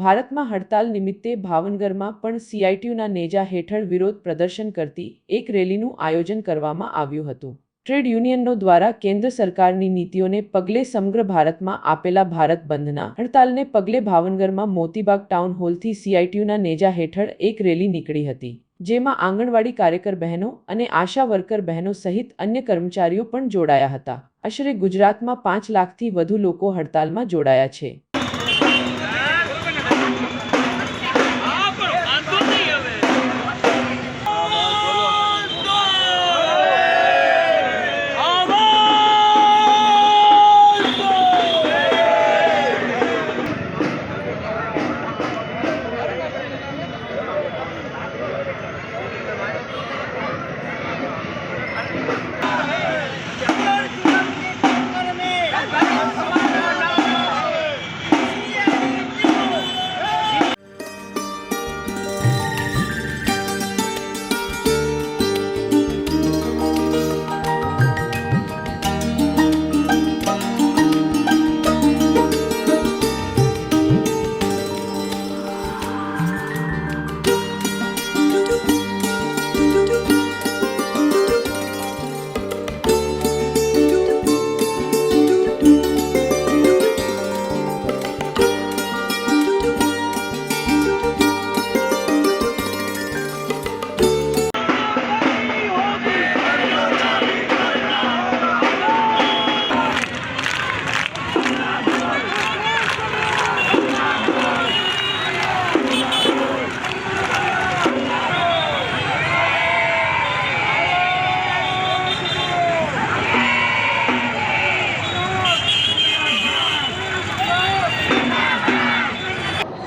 ભારતમાં હડતાલ નિમિત્તે ભાવનગરમાં પણ સીઆઈટીયુના નેજા હેઠળ વિરોધ પ્રદર્શન કરતી એક રેલીનું આયોજન કરવામાં આવ્યું હતું. ટ્રેડ યુનિયનો દ્વારા કેન્દ્ર સરકારની નીતિઓને પગલે સમગ્ર ભારતમાં આપેલા ભારત બંધના હડતાલને પગલે ભાવનગરમાં મોતીબાગ ટાઉન હોલથી સીઆઈટીયુના નેજા હેઠળ એક રેલી નીકળી હતી. જેમાં આંગણવાડી કાર્યકર બહેનો અને આશા વર્કર બહેનો સહિત અન્ય કર્મચારીઓ પણ જોડાયા હતા. આશરે ગુજરાતમાં પાંચ લાખથી વધુ લોકો હડતાલમાં જોડાયા છે.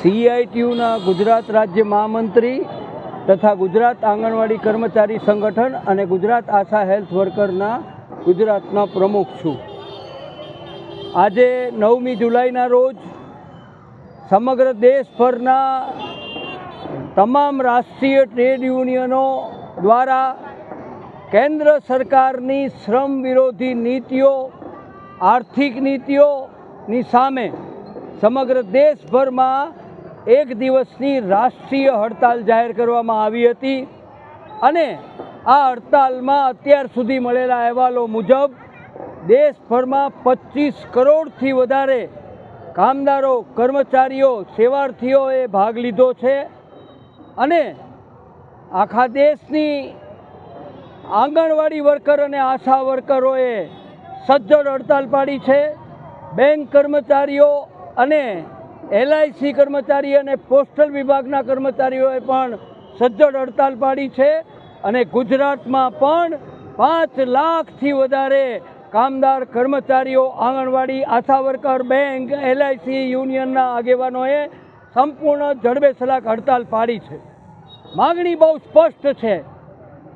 સીઆઈટીયુના ગુજરાત રાજ્ય મહામંત્રી તથા ગુજરાત આંગણવાડી કર્મચારી સંગઠન અને ગુજરાત આશા હેલ્થ વર્કરના ગુજરાતના પ્રમુખ છું. આજે નવમી જુલાઈના રોજ સમગ્ર દેશભરના તમામ રાષ્ટ્રીય ટ્રેડ યુનિયનો દ્વારા કેન્દ્ર સરકારની શ્રમ વિરોધી નીતિઓ, આર્થિક નીતિઓની સામે સમગ્ર દેશભરમાં એક દિવસની રાષ્ટ્રીય હડતાલ જાહેર કરવામાં આવી હતી અને આ હડતાલમાં અત્યાર સુધી મળેલા અહેવાલો મુજબ દેશભરમાં પચીસ કરોડથી વધારે કામદારો, કર્મચારીઓ, સેવાર્થીઓએ ભાગ લીધો છે અને આખા દેશની આંગણવાડી વર્કર અને આશા વર્કરોએ સજ્જડ હડતાલ પાડી છે. બેંક કર્મચારીઓ અને એલઆઈસી કર્મચારી અને પોસ્ટલ વિભાગના કર્મચારીઓએ પણ સજ્જડ હડતાલ પાડી છે અને ગુજરાતમાં પણ પાંચ લાખથી વધારે કામદાર કર્મચારીઓ anganwadi ASHA worker bank LIC યુનિયનના આગેવાનોએ સંપૂર્ણ જડબેસલાક હડતાલ પાડી છે. માગણી બહુ સ્પષ્ટ છે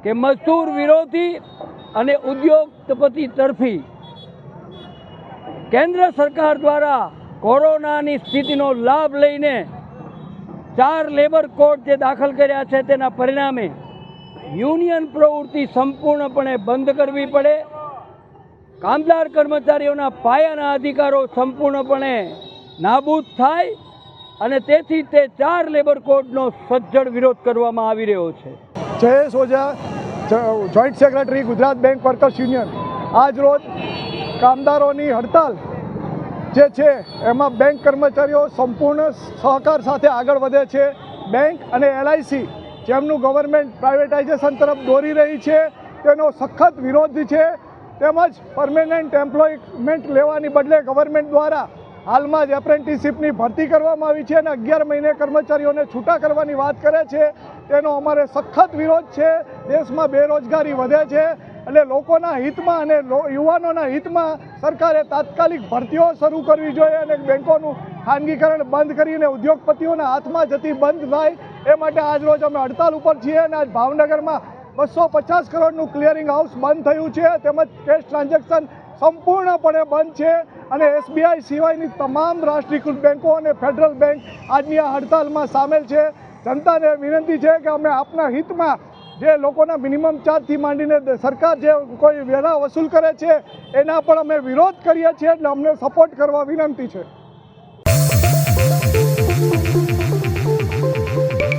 કે મજદૂર વિરોધી અને ઉદ્યોગપતિ તરફી કેન્દ્ર સરકાર દ્વારા કોરોનાની સ્થિતિનો લાભ લઈને ચાર લેબર કોડ જે દાખલ કર્યા છે તેના પરિણામે યુનિયન પ્રવૃત્તિ સંપૂર્ણપણે બંધ કરવી પડે. કામદાર કર્મચારીઓના પાયાના અધિકારો સંપૂર્ણપણે નાબૂદ થાય અને તેથી તે ચાર લેબર કોડનો સજ્જડ વિરોધ કરવામાં આવી રહ્યો છે. Jayesh Ojha joint secretary Gujarat bank workers union આજ રોજ કામદારોની હડતાલ જે છે, એમાં બેંક કર્મચારીઓ સંપૂર્ણ સહકાર સાથે આગળ વધે છે. બેંક અને એલઆઈસી જેમનું ગવર્મેન્ટ પ્રાઇવેટાઇઝેશન તરફ દોરી રહી છે, તેનો સખત વિરોધ છે. તેમજ પરમેનન્ટ એમ્પ્લોયમેન્ટ લેવાની બદલે ગવર્મેન્ટ દ્વારા હાલમાં જ એપ્રેન્ટિસશીપની ભરતી કરવામાં આવી છે અને અગિયાર મહિને કર્મચારીઓને છૂટા કરવાની વાત કરે છે. તેનો અમારે સખત વિરોધ છે. દેશમાં બેરોજગારી વધે છે. એટલે લોકોના હિતમાં અને યુવાનોના હિતમાં સરકારે તાત્કાલિક ભરતીઓ શરૂ કરવી જોઈએ અને બેન્કોનું ખાનગીકરણ બંધ કરીને ઉદ્યોગપતિઓના હાથમાં જતી બંધ થાય એ માટે આજ રોજ અમે હડતાલ ઉપર છીએ અને આજ ભાવનગરમાં બસો પચાસ કરોડનું ક્લિયરિંગ હાઉસ બંધ થયું છે. તેમજ કેશ ટ્રાન્ઝેક્શન સંપૂર્ણપણે બંધ છે અને એસબીઆઈ સિવાયની તમામ રાષ્ટ્રીયકૃત બેન્કો અને ફેડરલ બેંક આજની આ હડતાલમાં સામેલ છે. જનતાને વિનંતી છે કે અમે આપના હિતમાં જે લોકોના મિનિમમ ચાર્જથી માંડીને સરકાર જે કોઈ વેરા વસૂલ કરે છે, એના પણ અમે વિરોધ કરીએ છીએ એટલે અમને સપોર્ટ કરવા વિનંતી છે.